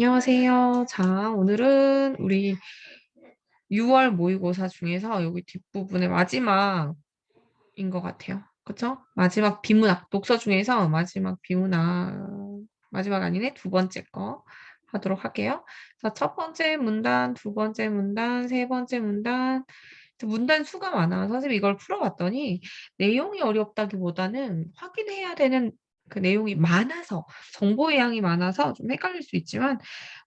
안녕하세요. 자, 오늘은 우리 6월 모의고사 중에서 여기 뒷부분의 마지막인 것 같아요. 그쵸? 마지막 비문학, 독서 중에서 마지막 비문학, 마지막 아니네? 두 번째 거 하도록 할게요. 자, 첫 번째 문단, 두 번째 문단, 세 번째 문단, 문단 수가 많아. 선생님이 이걸 풀어봤더니 내용이 어렵다기보다는 확인해야 되는 그 내용이 많아서 정보의 양이 많아서 좀 헷갈릴 수 있지만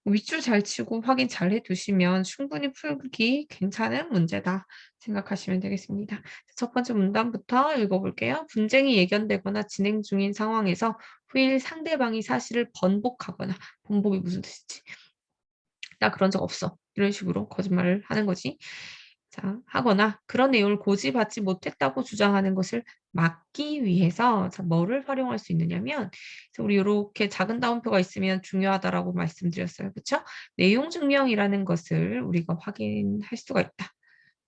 뭐 밑줄 잘 치고 확인 잘 해두시면 충분히 풀기 괜찮은 문제다 생각하시면 되겠습니다. 첫 번째 문단부터 읽어볼게요. 분쟁이 예견되거나 진행 중인 상황에서 후일 상대방이 사실을 번복하거나 번복이 무슨 뜻이지? 나 그런 적 없어. 이런 식으로 거짓말을 하는 거지. 자, 하거나 그런 내용을 고지받지 못했다고 주장하는 것을 막기 위해서 자, 뭐를 활용할 수 있느냐면 우리 이렇게 작은 다운표가 있으면 중요하다라고 말씀드렸어요. 그렇죠? 내용 증명이라는 것을 우리가 확인할 수가 있다.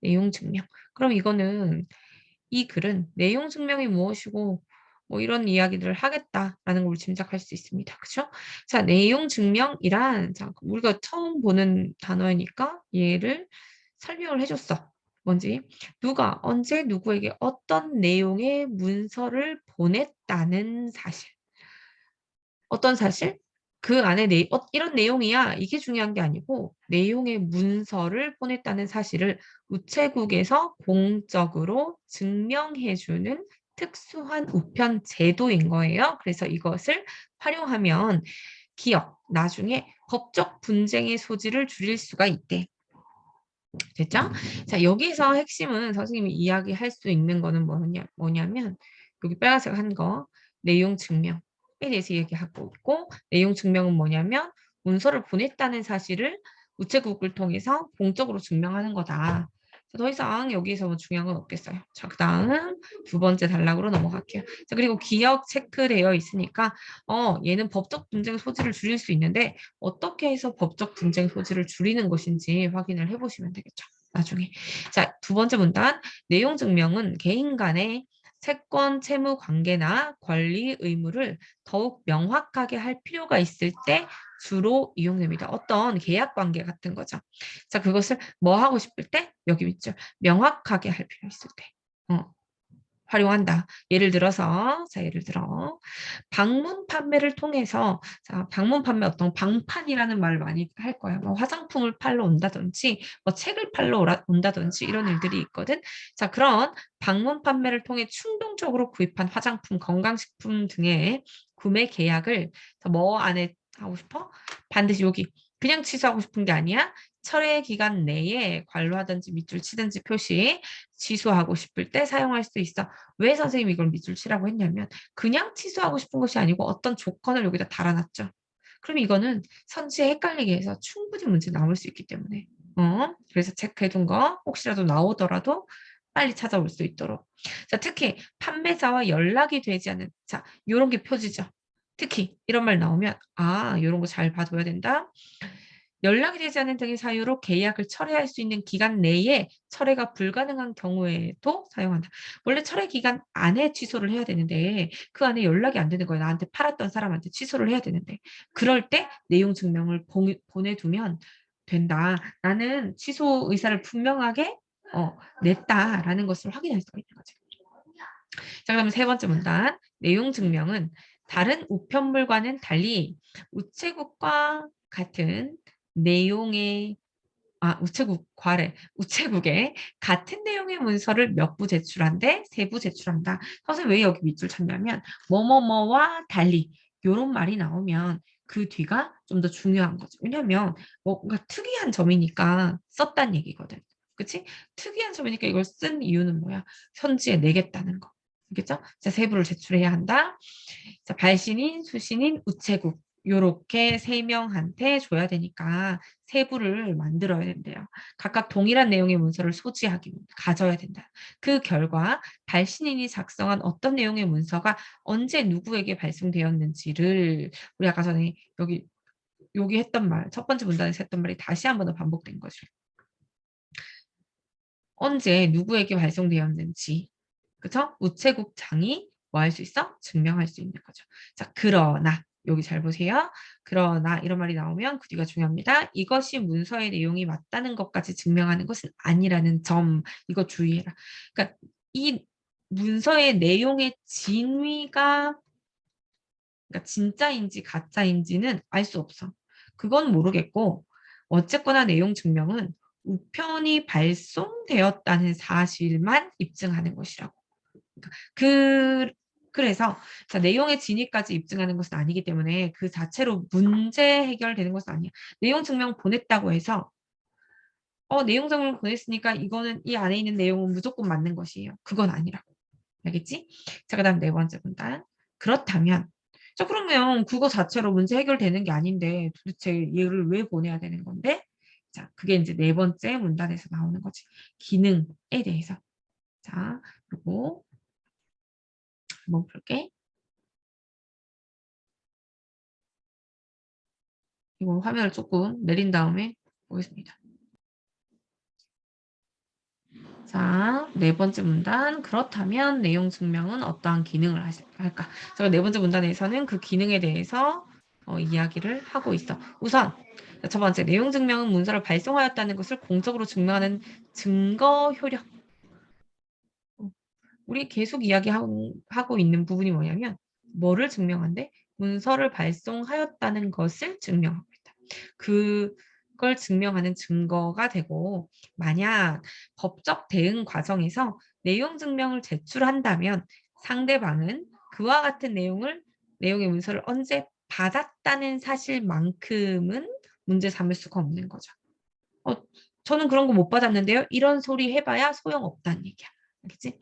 내용 증명. 그럼 이거는 이 글은 내용 증명이 무엇이고 뭐 이런 이야기들을 하겠다라는 걸 짐작할 수 있습니다. 그렇죠? 자, 내용 증명이란 자, 우리가 처음 보는 단어이니까 얘를 설명을 해줬어. 뭔지 누가 언제 누구에게 어떤 내용의 문서를 보냈다는 사실. 어떤 사실? 그 안에 내, 어, 이런 내용이야. 이게 중요한 게 아니고 내용의 문서를 보냈다는 사실을 우체국에서 공적으로 증명해주는 특수한 우편 제도인 거예요. 그래서 이것을 활용하면 기업, 나중에 법적 분쟁의 소지를 줄일 수가 있대. 됐죠? 자, 여기서 핵심은 선생님이 이야기할 수 있는 거는 뭐냐, 뭐냐면 여기 빨간색 한 거 내용 증명에 대해서 얘기하고 있고 내용 증명은 뭐냐면 문서를 보냈다는 사실을 우체국을 통해서 공적으로 증명하는 거다. 더 이상 여기서 뭐 중요한 건 없겠어요. 자, 그 다음 두 번째 단락으로 넘어갈게요. 자, 그리고 기억 체크되어 있으니까 어, 얘는 법적 분쟁 소지를 줄일 수 있는데 어떻게 해서 법적 분쟁 소지를 줄이는 것인지 확인을 해보시면 되겠죠. 나중에. 자, 두 번째 문단. 내용 증명은 개인 간의 채권, 채무 관계나 권리 의무를 더욱 명확하게 할 필요가 있을 때 주로 이용됩니다. 어떤 계약 관계 같은 거죠. 자, 그것을 뭐 하고 싶을 때 여기 있죠. 명확하게 할 필요 있을 때. 어. 활용한다. 예를 들어서 자 예를 들어 방문 판매를 통해서 자 방문 판매 어떤 방판이라는 말을 많이 할 거예요. 뭐 화장품을 팔러 온다든지 뭐 책을 팔러 온다든지 이런 일들이 있거든. 자 그런 방문 판매를 통해 충동적으로 구입한 화장품, 건강식품 등의 구매 계약을 뭐 안에 하고 싶어? 반드시 여기 그냥 취소하고 싶은 게 아니야. 철회 기간 내에 관로하든지 밑줄 치든지 표시 취소하고 싶을 때 사용할 수 있어. 왜 선생님이 이걸 밑줄 치라고 했냐면 그냥 취소하고 싶은 것이 아니고 어떤 조건을 여기다 달아놨죠. 그럼 이거는 선지에 헷갈리게 해서 충분히 문제 나올 수 있기 때문에 어? 그래서 체크해둔 거 혹시라도 나오더라도 빨리 찾아올 수 있도록 자 특히 판매자와 연락이 되지 않는 자 이런 게 표지죠. 특히 이런 말 나오면 아 이런 거 잘 봐둬야 된다. 연락이 되지 않는 등의 사유로 계약을 철회할 수 있는 기간 내에 철회가 불가능한 경우에도 사용한다. 원래 철회 기간 안에 취소를 해야 되는데 그 안에 연락이 안 되는 거예요. 나한테 팔았던 사람한테 취소를 해야 되는데 그럴 때 내용 증명을 보내두면 된다. 나는 취소 의사를 분명하게 어, 냈다라는 것을 확인할 수가 있는 거죠. 자, 그러면 세 번째 문단. 내용 증명은 다른 우편물과는 달리 우체국과 같은 내용의 아, 우체국 과래 우체국에 같은 내용의 문서를 몇 부 제출한데 세 부 제출한다. 선생님 왜 여기 밑줄 쳤냐면 뭐뭐뭐와 달리 이런 말이 나오면 그 뒤가 좀 더 중요한 거죠. 왜냐하면 뭔가 특이한 점이니까 썼단 얘기거든. 그치? 특이한 점이니까 이걸 쓴 이유는 뭐야? 현지에 내겠다는 거. 알겠죠? 자, 세부를 제출해야 한다. 자, 발신인, 수신인, 우체국. 요렇게 세 명한테 줘야 되니까 세부를 만들어야 된대요. 각각 동일한 내용의 문서를 소지하기 가져야 된다. 그 결과 발신인이 작성한 어떤 내용의 문서가 언제 누구에게 발송되었는지를 우리 아까 전에 여기 여기 했던 말, 첫 번째 문단에서 했던 말이 다시 한 번 더 반복된 거죠. 언제 누구에게 발송되었는지, 그쵸? 우체국장이 뭐 할 수 있어? 증명할 수 있는 거죠. 자, 그러나 여기 잘 보세요. 그러나 이런 말이 나오면 그 뒤가 중요합니다. 이것이 문서의 내용이 맞다는 것까지 증명하는 것은 아니라는 점 이거 주의해라. 그러니까 이 문서의 내용의 진위가 그러니까 진짜인지 가짜인지는 알 수 없어. 그건 모르겠고 어쨌거나 내용 증명은 우편이 발송되었다는 사실만 입증하는 것이라고. 그러니까 그 그래서 자, 내용의 진위까지 입증하는 것은 아니기 때문에 그 자체로 문제 해결되는 것은 아니야. 내용 증명 보냈다고 해서 어 내용 증명 보냈으니까 이거는 이 안에 있는 내용은 무조건 맞는 것이에요. 그건 아니라고. 알겠지? 자, 그 다음 네 번째 문단. 그렇다면 자, 그러면 그거 자체로 문제 해결되는 게 아닌데 도대체 얘를 왜 보내야 되는 건데? 자, 그게 이제 네 번째 문단에서 나오는 거지. 기능에 대해서. 자, 그리고 한번 볼게. 이거 화면을 조금 내린 다음에 보겠습니다. 자, 네 번째 문단. 그렇다면 내용 증명은 어떠한 기능을 할까? 제가 네 번째 문단에서는 그 기능에 대해서 어, 이야기를 하고 있어. 우선 첫 번째 내용 증명은 문서를 발송하였다는 것을 공적으로 증명하는 증거 효력. 어, 우리 계속 이야기하고 있는 부분이 뭐냐면 뭐를 증명한대? 문서를 발송하였다는 것을 증명하고 있다. 그 그걸 증명하는 증거가 되고 만약 법적 대응 과정에서 내용 증명을 제출한다면 상대방은 그와 같은 내용을 내용의 문서를 언제 받았다는 사실만큼은 문제 삼을 수가 없는 거죠. 어, 저는 그런 거 못 받았는데요. 이런 소리 해봐야 소용없다는 얘기야. 알겠지?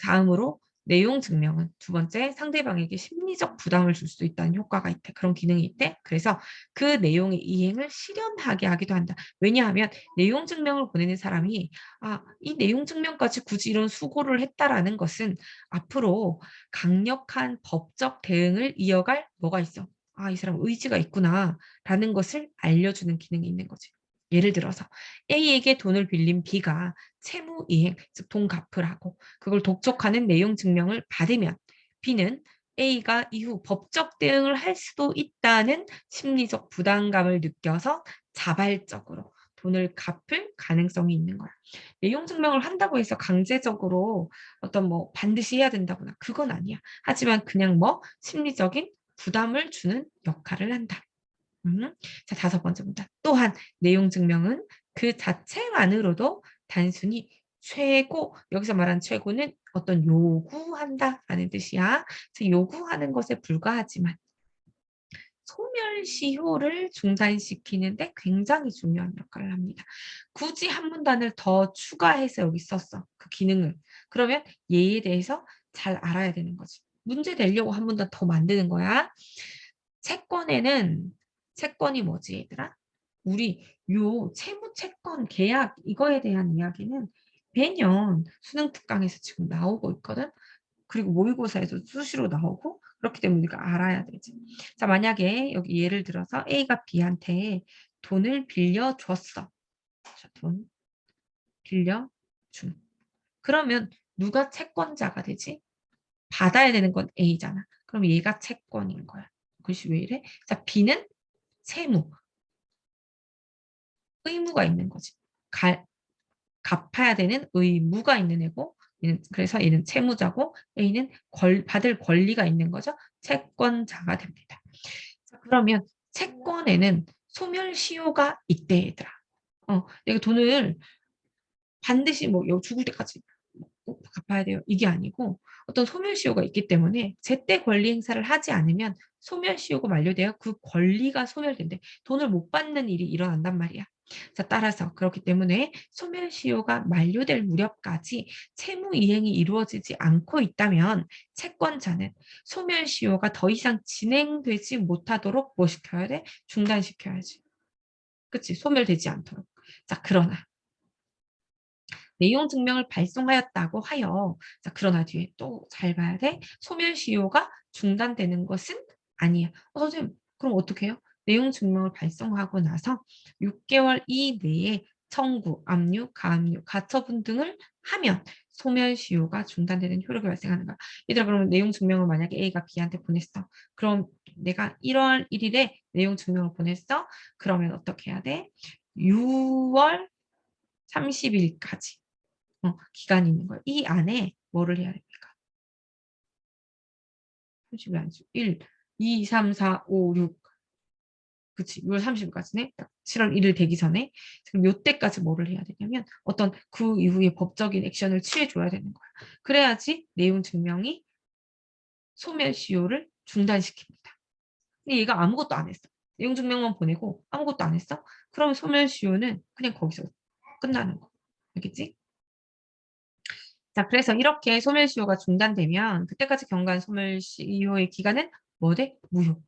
다음으로 내용 증명은 두 번째 상대방에게 심리적 부담을 줄 수 있다는 효과가 있대. 그런 기능이 있대. 그래서 그 내용의 이행을 실현하게 하기도 한다. 왜냐하면 내용 증명을 보내는 사람이 아, 이 내용 증명까지 굳이 이런 수고를 했다라는 것은 앞으로 강력한 법적 대응을 이어갈 뭐가 있어. 아, 이 사람 의지가 있구나 라는 것을 알려주는 기능이 있는 거지. 예를 들어서 A에게 돈을 빌린 B가 채무 이행, 즉 돈 갚으라고 그걸 독촉하는 내용 증명을 받으면 B는 A가 이후 법적 대응을 할 수도 있다는 심리적 부담감을 느껴서 자발적으로 돈을 갚을 가능성이 있는 거야. 내용 증명을 한다고 해서 강제적으로 어떤 뭐 반드시 해야 된다거나 그건 아니야. 하지만 그냥 뭐 심리적인 부담을 주는 역할을 한다. 음. 자, 다섯 번째 문단. 또한 내용 증명은 그 자체만으로도 단순히 최고, 여기서 말한 최고는 어떤 요구한다 라는 뜻이야. 요구하는 것에 불과하지만 소멸시효를 중단시키는데 굉장히 중요한 역할을 합니다. 굳이 한 문단을 더 추가해서 여기 썼어. 그 기능을. 그러면 얘에 대해서 잘 알아야 되는 거지. 문제 내려고 한 문단 더 만드는 거야. 채권에는 채권이 뭐지 얘들아? 우리 요 채무 채권 계약 이거에 대한 이야기는 매년 수능 특강에서 지금 나오고 있거든. 그리고 모의고사에서 수시로 나오고 그렇기 때문에 우리가 알아야 되지. 자 만약에 여기 예를 들어서 A가 B한테 돈을 빌려줬어. 자, 돈 빌려줌. 그러면 누가 채권자가 되지? 받아야 되는 건 A잖아. 그럼 얘가 채권인 거야. 글씨 왜 이래? 자 B는 세무. 의무가 있는 거지. 가, 갚아야 되는 의무가 있는 애고 얘는, 그래서 얘는 채무자고 A는 권, 받을 권리가 있는 거죠. 채권자가 됩니다. 자, 그러면 채권에는 소멸시효가 있대 얘들아. 어, 내가 돈을 반드시 뭐 죽을 때까지 꼭 갚아야 돼요. 이게 아니고 어떤 소멸시효가 있기 때문에 제때 권리 행사를 하지 않으면 소멸시효가 만료되어 그 권리가 소멸된대. 돈을 못 받는 일이 일어난단 말이야. 자, 따라서 그렇기 때문에 소멸시효가 만료될 무렵까지 채무 이행이 이루어지지 않고 있다면 채권자는 소멸시효가 더 이상 진행되지 못하도록 뭐 시켜야 돼? 중단시켜야지. 그치? 소멸되지 않도록. 자, 그러나 내용 증명을 발송하였다고 하여 자 그러나 뒤에 또 잘 봐야 돼 소멸시효가 중단되는 것은 아니야 어, 선생님 그럼 어떻게 해요? 내용 증명을 발송하고 나서 6개월 이내에 청구, 압류, 가압류, 가처분 등을 하면 소멸시효가 중단되는 효력이 발생하는 거야. 얘들아 그러면 내용 증명을 만약에 A가 B한테 보냈어. 그럼 내가 1월 1일에 내용 증명을 보냈어. 그러면 어떻게 해야 돼? 6월 30일까지 어, 기간이 있는 거야. 이 안에 뭐를 해야 됩니까? 30일 아니죠. 1, 2, 3, 4, 5, 6 그치 6월 30일까지네 7월 1일 되기 전에 그럼 요때까지 뭐를 해야 되냐면 어떤 그 이후에 법적인 액션을 취해줘야 되는 거야 그래야지 내용 증명이 소멸시효를 중단시킵니다 근데 얘가 아무것도 안 했어 내용 증명만 보내고 아무것도 안 했어 그러면 소멸시효는 그냥 거기서 끝나는 거 알겠지? 자 그래서 이렇게 소멸시효가 중단되면 그때까지 경과한 소멸시효의 기간은 뭐돼? 무효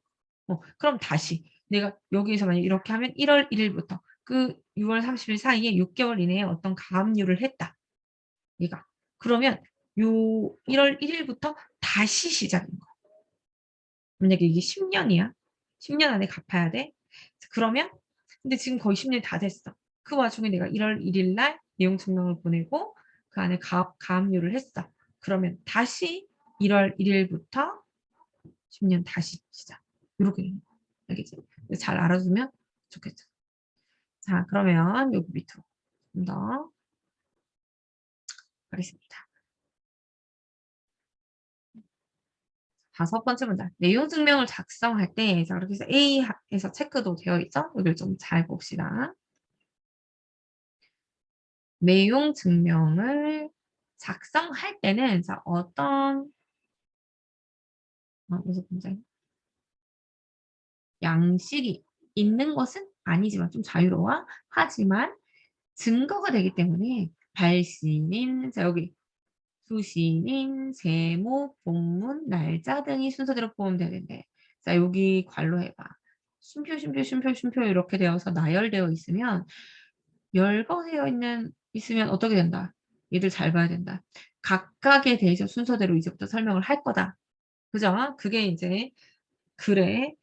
어, 그럼 다시 내가 여기에서 만약 이렇게 하면 1월 1일부터 그 6월 30일 사이에 6개월 이내에 어떤 가압류를 했다. 얘가. 그러면 요 1월 1일부터 다시 시작인 거야. 만약에 이게 10년이야. 10년 안에 갚아야 돼. 그러면 근데 지금 거의 10년이 다 됐어. 그 와중에 내가 1월 1일 날 내용 증명을 보내고 그 안에 가압, 가압류를 했어. 그러면 다시 1월 1일부터 10년 다시 시작. 이렇게 되는 거야. 알겠지? 잘 알아두면 좋겠죠. 자, 그러면 여기 밑으로 좀 더 가겠습니다. 다섯 번째 문장. 내용 증명을 작성할 때, 자, 그렇게 해서 A에서 체크도 되어 있죠? 여기를 좀 잘 봅시다. 내용 증명을 작성할 때는, 자, 어떤, 어, 여기서 문장. 양식이 있는 것은 아니지만 좀 자유로워. 하지만 증거가 되기 때문에 발신인, 자 여기 수신인, 제목, 본문, 날짜 등이 순서대로 보면 되는데 자 여기 관로 해봐. 쉼표, 쉼표, 쉼표, 쉼표 이렇게 되어서 나열되어 있으면 열거되어 있는 있으면 어떻게 된다? 얘들 잘 봐야 된다. 각각에 대해서 순서대로 이제부터 설명을 할 거다. 그죠? 그게 이제 글의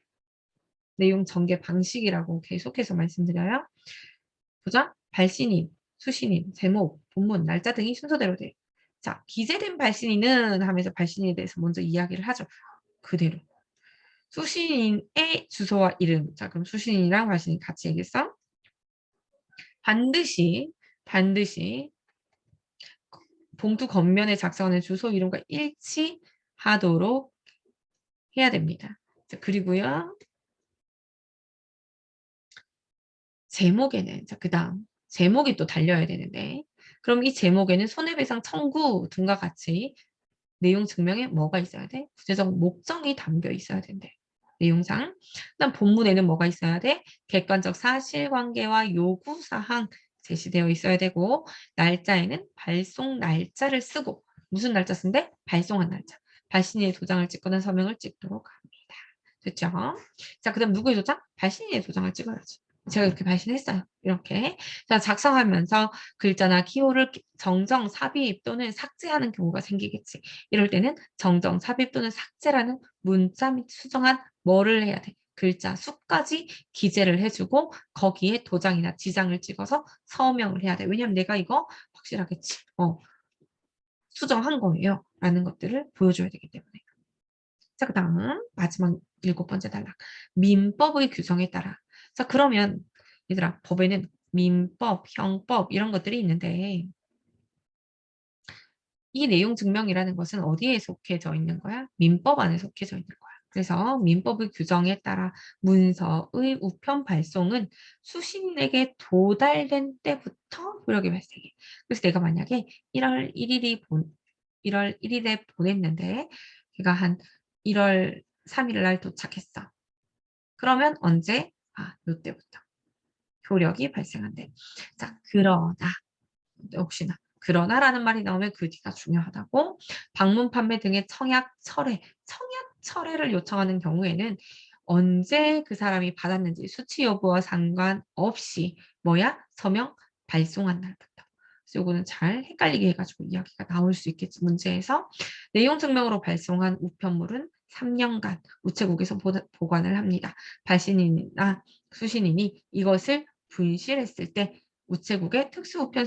내용 전개 방식이라고 계속해서 말씀드려요. 보자. 발신인, 수신인, 제목, 본문, 날짜 등이 순서대로 돼. 자, 기재된 발신인은 하면서 발신인에 대해서 먼저 이야기를 하죠. 그대로. 수신인의 주소와 이름. 자, 그럼 수신인이랑 발신인 같이 얘기했어. 반드시, 반드시 봉투 겉면에 작성하는 주소 이름과 일치하도록 해야 됩니다. 자, 그리고요. 제목에는 자 그다음 제목이 또 달려야 되는데 그럼 이 제목에는 손해배상 청구 등과 같이 내용 증명에 뭐가 있어야 돼? 구체적 목적이 담겨 있어야 된대. 내용상. 그다음 본문에는 뭐가 있어야 돼? 객관적 사실관계와 요구사항 제시되어 있어야 되고 날짜에는 발송 날짜를 쓰고 무슨 날짜 쓴대? 발송한 날짜. 발신인의 도장을 찍거나 서명을 찍도록 합니다. 됐죠? 자, 그 다음 누구의 도장? 발신인의 도장을 찍어야지. 제가 이렇게 발신했어요. 이렇게. 자, 작성하면서 글자나 기호를 정정, 삽입 또는 삭제하는 경우가 생기겠지. 이럴 때는 정정, 삽입 또는 삭제라는 문자 및 수정한 뭐를 해야 돼? 글자 수까지 기재를 해주고 거기에 도장이나 지장을 찍어서 서명을 해야 돼. 왜냐면 내가 이거 확실하게 어, 수정한 거예요. 라는 것들을 보여줘야 되기 때문에. 자, 그 다음 마지막 일곱 번째 단락. 민법의 규정에 따라 자, 그러면 얘들아, 법에는 민법, 형법 이런 것들이 있는데 이 내용 증명이라는 것은 어디에 속해져 있는 거야? 민법 안에 속해져 있는 거야. 그래서 민법의 규정에 따라 문서의 우편 발송은 수신에게 도달된 때부터 효력이 발생해. 그래서 내가 만약에 1월 1일이 본 1월 1일에 보냈는데 걔가 한 1월 3일 날 도착했어. 그러면 언제? 아, 요때부터 효력이 발생한대. 자, 그러나 혹시나 그러나라는 말이 나오면 그 뒤가 중요하다고 방문 판매 등의 청약 철회, 청약 철회를 요청하는 경우에는 언제 그 사람이 받았는지 수치 여부와 상관없이 뭐야? 서명 발송한 날부터. 그래서 이거는 잘 헷갈리게 해가지고 이야기가 나올 수 있겠지. 문제에서 내용 증명으로 발송한 우편물은 3년간 우체국에서 보관을 합니다. 발신인이나 수신인이 이것을 분실했을 때 우체국의 특수우편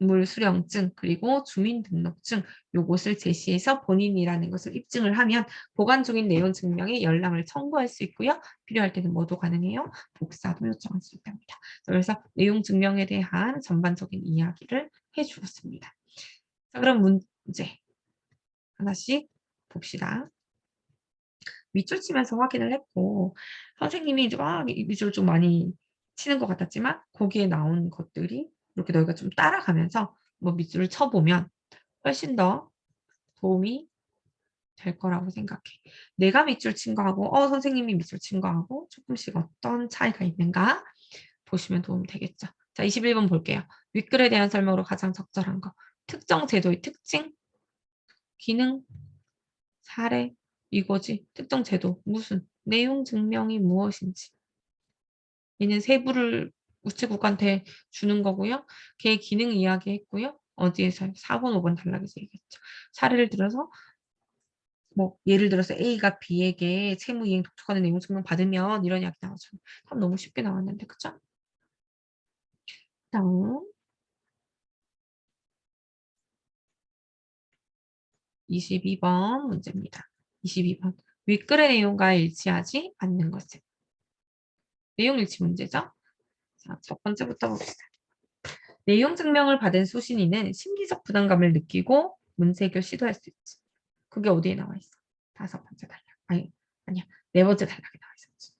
물 수령증 그리고 주민등록증 요것을 제시해서 본인이라는 것을 입증을 하면 보관 중인 내용 증명에 연락을 청구할 수 있고요. 필요할 때는 뭐도 가능해요? 복사도 요청할 수 있답니다. 그래서 내용 증명에 대한 전반적인 이야기를 해주었습니다. 자, 그럼 문제 하나씩 봅시다. 밑줄 치면서 확인을 했고 선생님이 막 밑줄 좀 많이 치는 것 같았지만 거기에 나온 것들이 이렇게 너희가 좀 따라가면서 뭐 밑줄을 쳐보면 훨씬 더 도움이 될 거라고 생각해. 내가 밑줄 친 거하고 어 선생님이 밑줄 친 거하고 조금씩 어떤 차이가 있는가 보시면 도움이 되겠죠. 자 21번 볼게요. 윗글에 대한 설명으로 가장 적절한 거. 특정 제도의 특징, 기능, 사례, 이거지. 특정 제도, 무슨, 내용 증명이 무엇인지. 얘는 세부를 우체국한테 주는 거고요. 걔 기능 이야기했고요. 어디에서 4번, 5번 단락에서 얘기했죠. 사례를 들어서 뭐 예를 들어서 A가 B에게 채무 이행 독촉하는 내용 증명 받으면 이런 이야기 나오죠. 참 너무 쉽게 나왔는데 그쵸? 다음 22번 문제입니다. 22번. 윗글의 내용과 일치하지 않는 것은 내용 일치 문제죠. 자, 첫 번째부터 봅시다. 내용 증명을 받은 수신인은 심리적 부담감을 느끼고 문제 해결 시도할 수 있지. 그게 어디에 나와 있어? 다섯 번째 단락. 아니, 아니야. 네 번째 단락에 나와 있었지.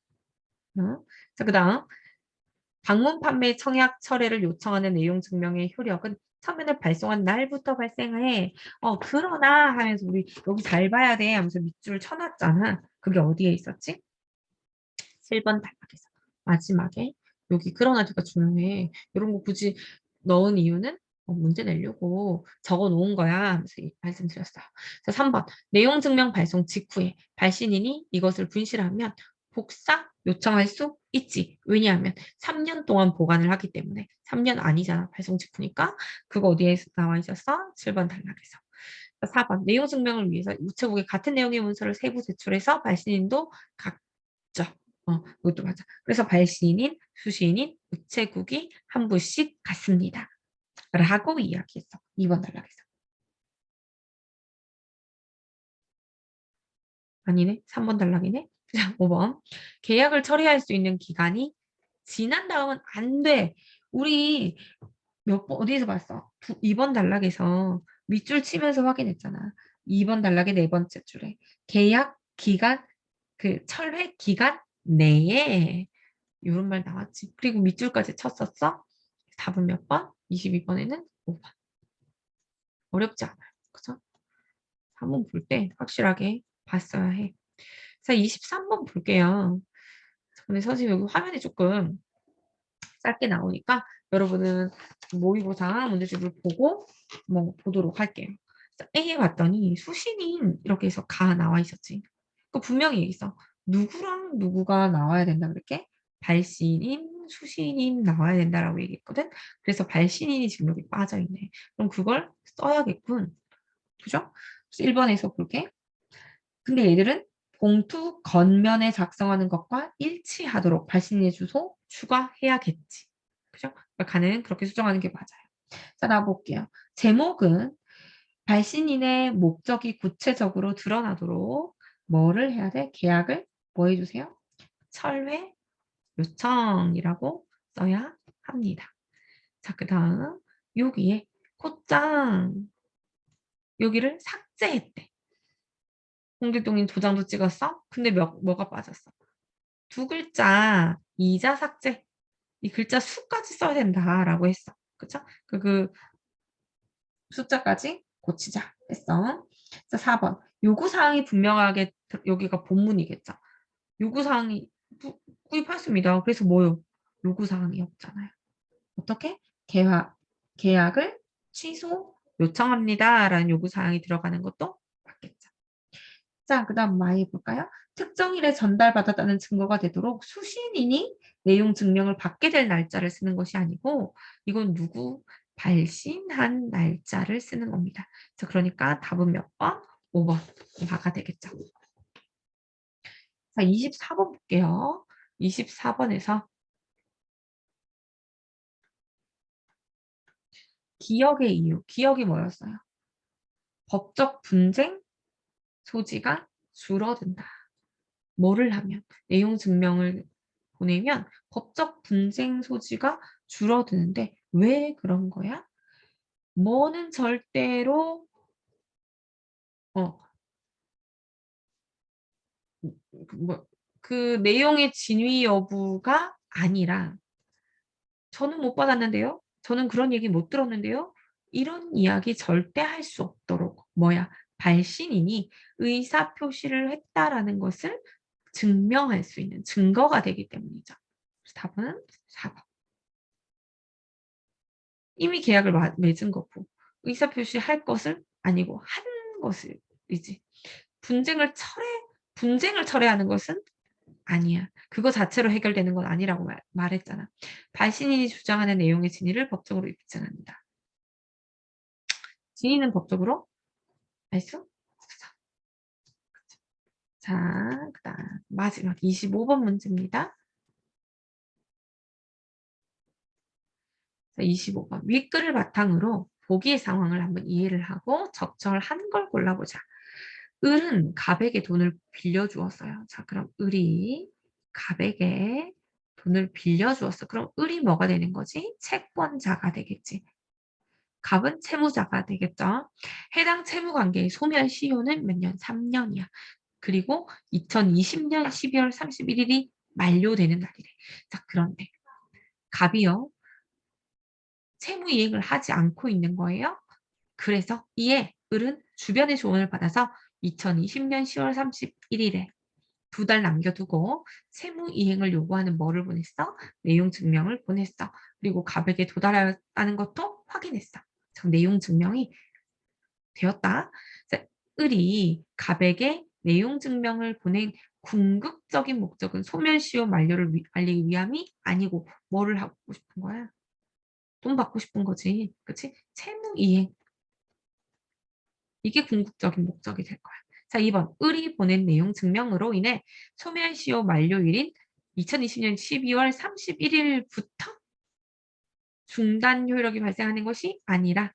어? 자, 그 다음. 방문 판매 청약 철회를 요청하는 내용 증명의 효력은 서면을 발송한 날부터 발생해. 어, 그러나 하면서 우리 여기 잘 봐야 돼 하면서 밑줄 쳐놨잖아. 그게 어디에 있었지? 7번 단락에서. 마지막에 여기 그러나가 중요해. 이런 거 굳이 넣은 이유는 어, 문제 내려고 적어 놓은 거야 말씀드렸어요. 자, 3번. 내용 증명 발송 직후에 발신인이 이것을 분실하면 복사 요청할 수 있지. 왜냐하면 3년 동안 보관을 하기 때문에 3년 아니잖아. 발송 직후니까. 그거 어디에 나와 있었어? 7번 단락에서. 4번. 내용 증명을 위해서 우체국에 같은 내용의 문서를 세부 제출해서 발신인도 각적. 어, 이것도 맞아. 그래서 발신인, 수신인, 우체국이 한 부씩 같습니다. 라고 이야기했어. 2번 단락에서. 아니네. 3번 단락이네. 5번. 계약을 처리할 수 있는 기간이 지난 다음은 안 돼. 우리 몇 번, 어디에서 봤어? 2번 단락에서 밑줄 치면서 확인했잖아. 2번 단락의 네 번째 줄에. 계약 기간, 그 철회 기간 내에 이런 말 나왔지. 그리고 밑줄까지 쳤었어. 답은 몇 번? 22번에는 5번. 어렵지 않아요. 그죠? 한번 볼 때 확실하게 봤어야 해. 자, 23번 볼게요. 근데 선생님 여기 화면이 조금 짧게 나오니까 여러분은 모의고사 문제집을 보고 뭐 보도록 할게요. 자, A에 봤더니 수신인 이렇게 해서 가 나와 있었지. 그 분명히 있어. 누구랑 누구가 나와야 된다 그렇게? 발신인, 수신인 나와야 된다라고 얘기했거든. 그래서 발신인이 지금 여기 빠져있네. 그럼 그걸 써야겠군. 그죠? 1번에서 볼게. 근데 얘들은 봉투 겉면에 작성하는 것과 일치하도록 발신인의 주소 추가해야겠지. 그죠? 가는 그렇게 수정하는 게 맞아요. 자, 나 볼게요. 제목은 발신인의 목적이 구체적으로 드러나도록 뭐를 해야 돼? 계약을 뭐 해주세요? 철회 요청이라고 써야 합니다. 자, 그 다음 여기에 곧장 여기를 삭제했대. 홍길동님 도장도 찍었어? 근데 몇, 뭐가 빠졌어? 두 글자 이자 삭제. 이 글자 수까지 써야 된다라고 했어. 그쵸? 그, 그 숫자까지 고치자 했어. 자, 4번. 요구사항이 분명하게 여기가 본문이겠죠. 요구사항이 구입했습니다. 그래서 뭐요? 요구사항이 없잖아요. 어떻게? 계약, 계약을 취소 요청합니다. 라는 요구사항이 들어가는 것도 맞겠죠. 자, 그 다음 많이 볼까요? 특정일에 전달받았다는 증거가 되도록 수신인이 내용 증명을 받게 될 날짜를 쓰는 것이 아니고 이건 누구? 발신한 날짜를 쓰는 겁니다. 자, 그러니까 답은 몇 번? 5번. 바가 되겠죠. 자, 24번 볼게요. 24번에서 기억의 이유. 기억이 뭐였어요? 법적 분쟁 소지가 줄어든다. 뭐를 하면? 내용 증명을 보내면 법적 분쟁 소지가 줄어드는데 왜 그런 거야? 뭐는 절대로 어, 뭐, 그 내용의 진위 여부가 아니라 저는 못 받았는데요. 저는 그런 얘기 못 들었는데요. 이런 이야기 절대 할 수 없도록 뭐야 발신인이 의사 표시를 했다라는 것을 증명할 수 있는 증거가 되기 때문이죠. 답은 4번. 이미 계약을 맺은 거고 의사 표시할 것을 아니고 한 것을이지. 분쟁을 철회 분쟁을 철회하는 것은 아니야. 그거 자체로 해결되는 건 아니라고 말, 말했잖아. 발신인이 주장하는 내용의 진위를 법적으로 입증합니다. 진위는 법적으로 알수 없어. 자, 그 다음 마지막 25번 문제입니다. 25번 윗글을 바탕으로 보기의 상황을 한번 이해를 하고 적절한 걸 골라보자. 을은 갑에게 돈을 빌려주었어요. 자, 그럼 을이 갑에게 돈을 빌려주었어. 그럼 을이 뭐가 되는 거지? 채권자가 되겠지. 갑은 채무자가 되겠죠. 해당 채무관계의 소멸 시효는 몇 년? 3년이야. 그리고 2020년 12월 31일이 만료되는 날이래. 자, 그런데 갑이요. 채무 이행을 하지 않고 있는 거예요. 그래서 이에 을은 주변의 조언을 받아서 2020년 10월 31일에 두 달 남겨두고 세무 이행을 요구하는 뭐를 보냈어? 내용 증명을 보냈어. 그리고 갑에게 도달하였다는 것도 확인했어. 내용 증명이 되었다. 을이 갑에게 내용 증명을 보낸 궁극적인 목적은 소멸시효 만료를 알리기 위함이 아니고 뭐를 하고 싶은 거야? 돈 받고 싶은 거지. 그치? 채무 이행. 이게 궁극적인 목적이 될 거야. 자, 2번. 을이 보낸 내용 증명으로 인해 소멸시효 만료일인 2020년 12월 31일부터 중단 효력이 발생하는 것이 아니라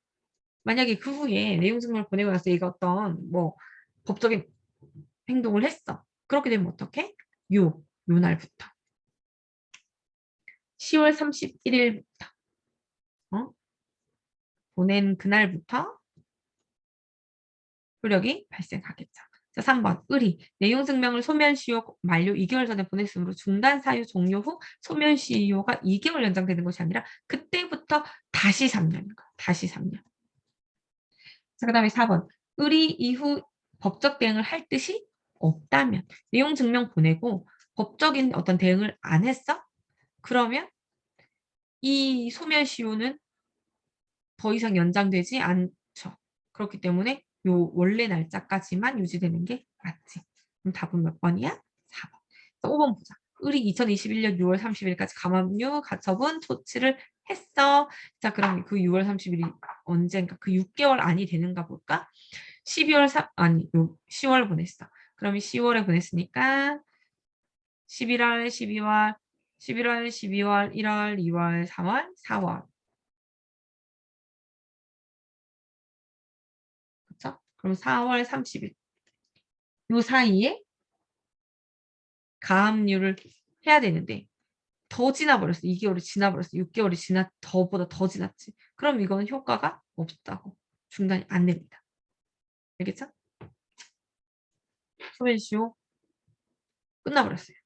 만약에 그 후에 내용 증명을 보내고 나서 얘가 어떤 뭐 법적인 행동을 했어. 그렇게 되면 어떻게? 요, 요 날부터. 10월 31일부터. 어? 보낸 그날부터 효력이 발생하겠죠. 자, 3번 의리 내용 증명을 소멸시효 만료 2개월 전에 보냈으므로 중단 사유 종료 후 소멸시효가 2개월 연장되는 것이 아니라 그때부터 다시 3년인 거야. 다시 3년. 자, 그 다음에 4번 의리 이후 법적 대응을 할 뜻이 없다면 내용 증명 보내고 법적인 어떤 대응을 안 했어? 그러면 이 소멸시효는 더 이상 연장되지 않죠. 그렇기 때문에 요 원래 날짜까지만 유지되는 게 맞지. 그럼 답은 몇 번이야? 4번. 5번 보자. 을이 2021년 6월 30일까지 가압류 가처분 조치를 했어. 자, 그럼 그 6월 30일이 언젠가 그 6개월 안이 되는가 볼까? 12월 3 아니, 요 10월 보냈어. 그럼 10월에 보냈으니까 11월, 12월, 11월, 12월, 1월, 2월, 3월, 4월. 그럼 4월 30일 요 사이에 가압류를 해야 되는데 더 지나버렸어. 2개월이 지나버렸어. 6개월이 지나 더보다 더 지났지. 그럼 이거는 효과가 없다고 중단이 안 됩니다. 알겠죠? 소변시효 끝나버렸어요.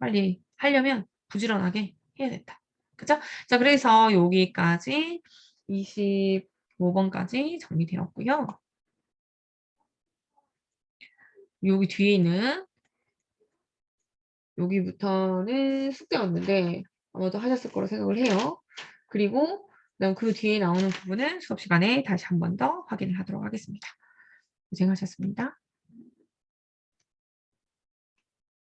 빨리 하려면 부지런하게 해야 된다. 그죠? 자, 그래서 여기까지 20 5번까지 정리되었고요. 여기 뒤에는 여기부터는 숙제였는데 아마도 하셨을 거라 생각을 해요. 그리고 그다음 그 뒤에 나오는 부분은 수업 시간에 다시 한 번 더 확인을 하도록 하겠습니다. 고생하셨습니다.